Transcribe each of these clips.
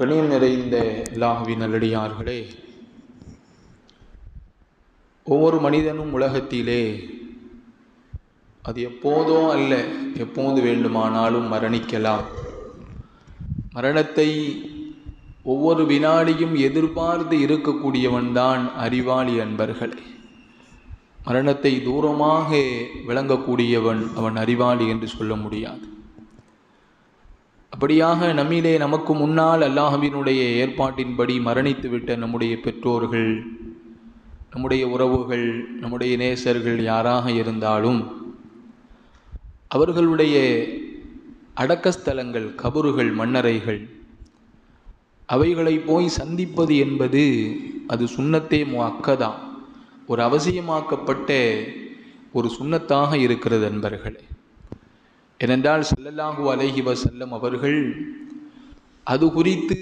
கணியம் நிறைந்த லாகவி நல்லடியார்களே ஒவ்வொரு மனிதனும் உலகத்திலே அது எப்போதோ அல்ல எப்போது வேண்டுமானாலும் மரணிக்கலாம். மரணத்தை ஒவ்வொரு வினாடியும் எதிர்பார்த்து இருக்கக்கூடியவன்தான் அறிவாளி அன்பர்களே. மரணத்தை தூரமாக விளங்கக்கூடியவன் அவன் அறிவாளி என்று சொல்ல முடியாது. அப்படியாக நம்மிலே நமக்கு முன்னால் அல்லாஹவினுடைய ஏற்பாட்டின்படி மரணித்துவிட்ட நம்முடைய பெற்றோர்கள் நம்முடைய உறவுகள் நம்முடைய நேசர்கள் யாராக இருந்தாலும் அவர்களுடைய அடக்கஸ்தலங்கள் கபறுகள் மன்னரைகள் அவைகளை போய் சந்திப்பது என்பது அது சுண்ணத்தே அக்கதான் ஒரு அவசியமாக்கப்பட்ட ஒரு சுண்ணத்தாக இருக்கிறது அன்பர்களே. ஏனென்றால் செல்லல்லாஹு அலைஹி வசல்லம் அவர்கள் அது குறித்து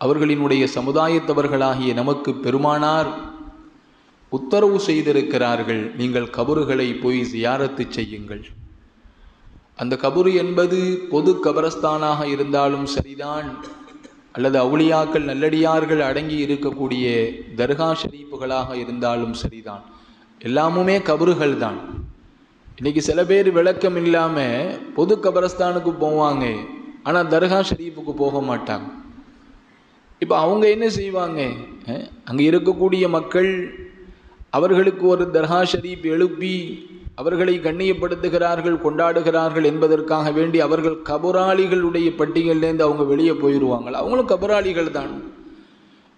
அவர்களினுடைய சமுதாயத்தவர்களாகிய நமக்கு பெருமானார் உத்தரவு செய்திருக்கிறார்கள். நீங்கள் கபறுகளை போய் ஜியாரத்து செய்யுங்கள். அந்த கபரு என்பது பொது கபரஸ்தானாக இருந்தாலும் சரிதான். அல்லது அவுளியாக்கள் நல்லடியார்கள் அடங்கி இருக்கக்கூடிய தர்கா ஷரீப்புகளாக இருந்தாலும் சரிதான். எல்லாமுமே கபறுகள் தான் இன்னைக்கு சில பேர் விளக்கம் இல்லாமல் பொது கபரஸ்தானுக்கு போவாங்க. ஆனால் தர்கா ஷரீஃபுக்கு போக மாட்டாங்க. இப்போ அவங்க என்ன செய்வாங்க? அங்கே இருக்கக்கூடிய மக்கள் அவர்களுக்கு ஒரு தர்கா ஷரீப் எழுப்பி அவர்களை கண்ணியப்படுத்துகிறார்கள் கொண்டாடுகிறார்கள் என்பதற்காக வேண்டி அவர்கள் கபராளிகளுடைய பட்டியலேருந்து அவங்க வெளியே போயிடுவாங்க அவங்களும் கபராளிகள் தான்.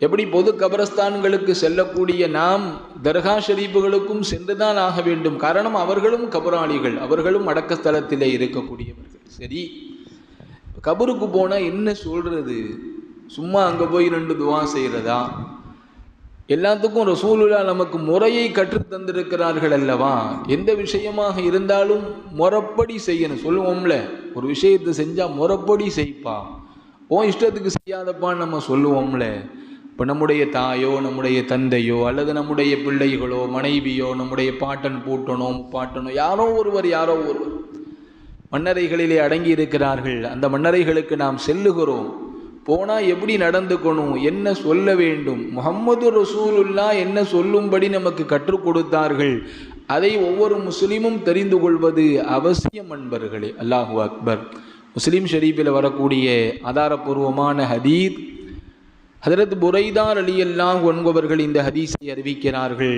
எப்படி பொது கபரஸ்தான்களுக்கு செல்லக்கூடிய நாம் தர்கா ஷரீஃபுகளுக்கும் சென்றுதான் ஆக வேண்டும். காரணம் அவர்களும் கபராளிகள் அவர்களும் அடக்கஸ்தலத்திலே இருக்கக்கூடியவர்கள். சரி கபருக்கு போனால் என்ன சொல்றது? சும்மா அங்கே போய் ரெண்டு துவா செய்கிறதா எல்லாத்துக்கும் ரசூலுல்லா நமக்கு முறையை கற்றுத்தந்திருக்கிறார்கள் அல்லவா? எந்த விஷயமாக இருந்தாலும் முறப்படி செய்யணும். சொல்லுவோம்ல ஒரு விஷயத்தை செஞ்சால் முறப்படி செய்ப்பா. உன் இஷ்டத்துக்கு செய்யாதப்பான்னு நம்ம சொல்லுவோம்ல. இப்போ நம்முடைய தாயோ நம்முடைய தந்தையோ அல்லது நம்முடைய பிள்ளைகளோ மனைவியோ நம்முடைய பாட்டன் பூட்டனோ பாட்டனோ யாரோ ஒருவர் யாரோ ஒருவர் மன்னரைகளிலே அடங்கி இருக்கிறார்கள். அந்த மன்னரைகளுக்கு நாம் செல்லுகிறோம். போனால் எப்படி நடந்துக்கணும்? என்ன சொல்ல வேண்டும்? முகம்மது ரசூலுல்லா என்ன சொல்லும்படி நமக்கு கற்றுக் கொடுத்தார்கள். அதை ஒவ்வொரு முஸ்லீமும் தெரிந்து கொள்வது அவசியம் அன்பர்களே. அல்லாஹு அக்பர். முஸ்லீம் ஷரீஃபில் வரக்கூடிய ஆதாரபூர்வமான ஹதீத் ஹதரத் புரைதார் அலி அல்லாஹ் ஒன்பவர்கள் இந்த ஹதீஸை அறிவிக்கிறார்கள்.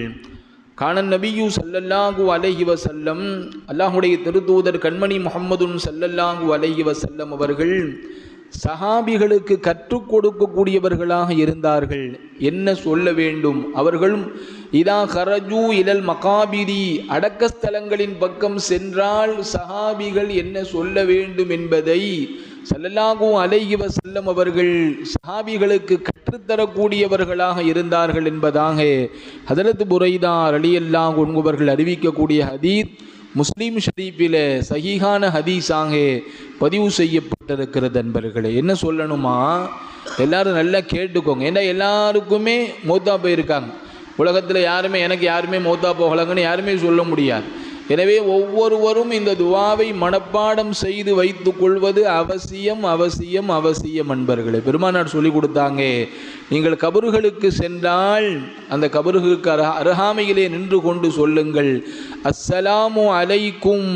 காணன் நபியு சல்லல்லாஹு அலைஹி வசல்லம் அல்லாஹுடைய திருத்தூதர் கண்மணி முகம்மதுன் சல்லல்லாஹு அலைஹி வசல்லம் அவர்கள் சஹாபிகளுக்கு கற்றுக் கொடுக்கக்கூடியவர்களாக இருந்தார்கள். என்ன சொல்ல வேண்டும்? அவர்களும் இதா ஹரஜு இலல் மகாபிரி அடக்கஸ்தலங்களின் பக்கம் சென்றால் சஹாபிகள் என்ன சொல்ல வேண்டும் என்பதை செல்லலாகவும் அலைகிவ செல்லும் அவர்கள் சஹாபிகளுக்கு கற்றுத்தரக்கூடியவர்களாக இருந்தார்கள் என்பதாக ஹதரத் புரைதார் அலி உண்பவர்கள் அறிவிக்கக்கூடிய ஹதீத் முஸ்லீம் ஷரீஃபில் சகிஹான ஹதீஸாக பதிவு செய்யப்பட்டிருக்கிறது நண்பர்களே. என்ன சொல்லணுமா? எல்லாரும் நல்லா கேட்டுக்கோங்க. ஏன்னா எல்லாருக்குமே மோத்தா போயிருக்காங்க. உலகத்தில் யாருமே எனக்கு யாருமே மோத்தா போகலங்கன்னு யாருமே சொல்ல முடியாது. எனவே ஒவ்வொருவரும் இந்த துவாவை மனப்பாடம் செய்து வைத்து கொள்வது அவசியம் அவசியம் அவசியம் அன்பர்களே. பெருமானார் சொல்லி கொடுத்தாங்க நீங்கள் கபர்களுக்கு சென்றால் அந்த கபர்களுக்கு அருகா அருகாமையிலே நின்று கொண்டு சொல்லுங்கள் அஸ்ஸலாமு அலைக்கும்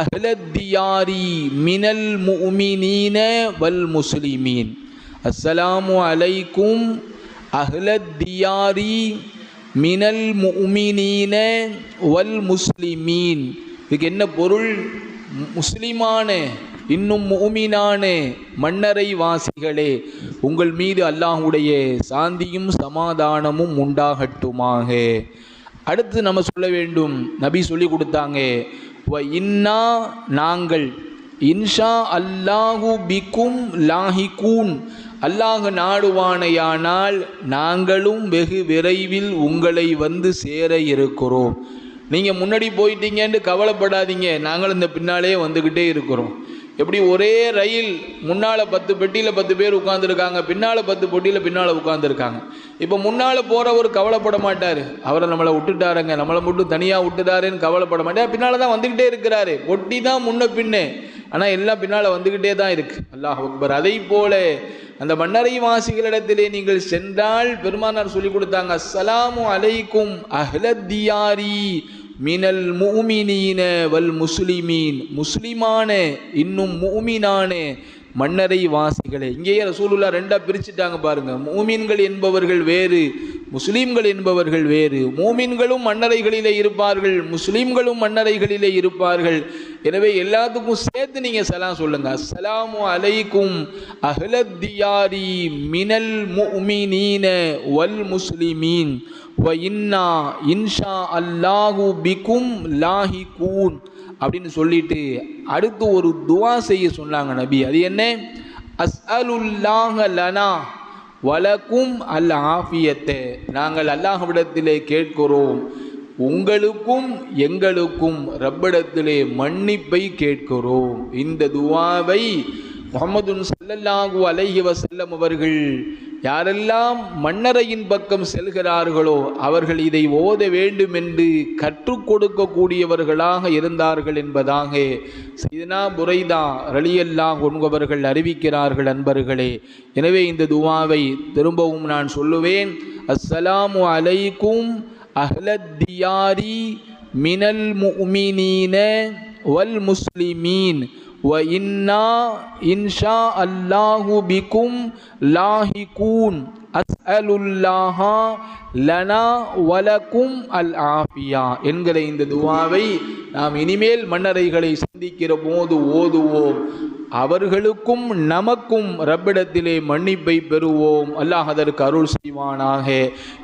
அஹ்லத்தியாரி மினல் முமினீன வல் முஸ்லிமீன். அஸ்ஸலாமு அலைக்கும் அஹ்லத்தியாரி மினல் முமினீன வல் முஸ்லிமீன். இதுக்கு என்ன பொருள்? முஸ்லிமான இன்னும் முமினான மன்னரை வாசிகளே உங்கள் மீது அல்லாஹுடைய சாந்தியும் சமாதானமும் உண்டாகட்டுமாக. அடுத்து நம்ம சொல்ல வேண்டும். நபி சொல்லி கொடுத்தாங்க. வ இன்னா நாங்கள் இன்ஷா அல்லாஹு பிக்கும் லாஹிகூன். அல்லாஹ் நாடுவானையானால் நாங்களும் வெகு விரைவில் உங்களை வந்து சேர இருக்கிறோம். நீங்கள் முன்னாடி போயிட்டீங்கன்னு கவலைப்படாதீங்க. நாங்களும் இந்த பின்னாலே வந்துக்கிட்டே இருக்கிறோம். எப்படி ஒரே ரயில் முன்னால் பத்து பெட்டியில் பத்து பேர் உட்காந்துருக்காங்க பின்னால் பத்து பெட்டியில் பின்னால் உட்காந்துருக்காங்க இப்போ முன்னால் போகிறவர் கவலைப்பட மாட்டார். அவரை நம்மளை விட்டுட்டாருங்க நம்மளை மட்டும் தனியாக விட்டுட்டாருன்னு கவலைப்பட மாட்டார். பின்னால் தான் வந்துக்கிட்டே இருக்கிறாரு. பொட்டி தான் முன்ன பின்னே. ஆனால் எல்லாம் பின்னால் வந்துக்கிட்டே தான் இருக்குது அல்லாஹ் அக்பர். அதை போல அந்த மன்னரை வாசிகளிடத்திலே நீங்கள் சென்றால் பெருமானார் சொல்லி கொடுத்தாங்க அஸ்ஸலாமு அலைக்கும் அஹ்லத்தியாரி மினல் மூமினீன வல் முஸ்லிமீன். முஸ்லிமான இன்னும் மூமினான மன்னரை வாசிகளே இங்கேயே ரசூலுல்லா ரெண்டா பிரிச்சுட்டாங்க பாருங்க. மூமின்கள் என்பவர்கள் வேறு முஸ்லீம்கள் என்பவர்கள் வேறு. மூமின்களும் மன்னரைகளிலே இருப்பார்கள். முஸ்லீம்களும் மன்னரைகளிலே இருப்பார்கள். எனவே எல்லாத்துக்கும் சேர்த்து நீங்க சலாம் சொல்லுங்க. அஸ்ஸலாமு அலைக்கும் அஹ்லத்தியாரி மினல் முமினீன வல் முஸ்லிமீன். வ இன்னா இன்ஷா அல்லாஹு பிக்கும் லாஹிகூன். அப்படின்னு சொல்லிட்டு அடுத்து ஒரு துவா செய்ய சொன்னாங்க நபி. அது என்ன? அஸ்அலுல்லாஹ லனா. வலக்கும் அல் ஆஃபியத்தை. நாங்கள் அல்லாஹ்விடத்திலே கேட்கிறோம் உங்களுக்கும் எங்களுக்கும் ரப்பிடத்திலே மன்னிப்பை கேட்கிறோம். இந்த துவாவை முகமதுன் சல்லல்லாஹு அலைஹி வசல்லம் அவர்கள் யாரெல்லாம் மன்னரையின் பக்கம் செல்கிறார்களோ அவர்கள் இதை ஓத வேண்டும் என்று கற்றுக் கொடுக்கக்கூடியவர்களாக இருந்தார்கள் என்பதாக சைதனா புரைதா ரலியெல்லாம் உண்பவர்கள் அறிவிக்கிறார்கள் அன்பர்களே. எனவே இந்த துவாவை திரும்பவும் நான் சொல்லுவேன். அஸ்ஸலாமு அலைக்கும் அஹ்லத்தியாரி மினல் முமினீன வல் முஸ்லிமீன். வ இன்னா இன்ஷா அல்லாஹு பிக்கும் லாஹிகூன் அஸ்அலுல்லாஹா லனா வலக்கும் அல் ஆஃபியா என்கிற இந்த துவாவை நாம் இனிமேல் மன்னரைகளை சந்திக்கிற போது ஓதுவோம். அவர்களுக்கும் நமக்கும் ரப்பிடத்திலே மன்னிப்பை பெறுவோம். அல்லாஹ் அதற்கு அருள் செய்வானாக.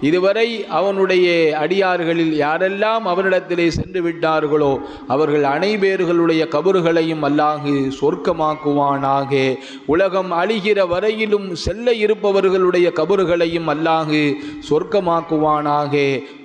இதுவரை அவனுடைய அடியார்களில் யாரெல்லாம் அவரிடத்திலே சென்று விட்டார்களோ அவர்கள் அனைவேர்களுடைய கபறுகளையும் அல்லாஹு சொர்க்கமாக்குவானாக. உலகம் அழிகிற வரையிலும் செல்ல இருப்பவர்களுடைய கபறுகளையும் அல்லாஹு சொர்க்கமாக்குவானாக.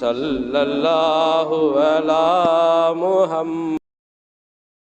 صلی اللہ علی محمد.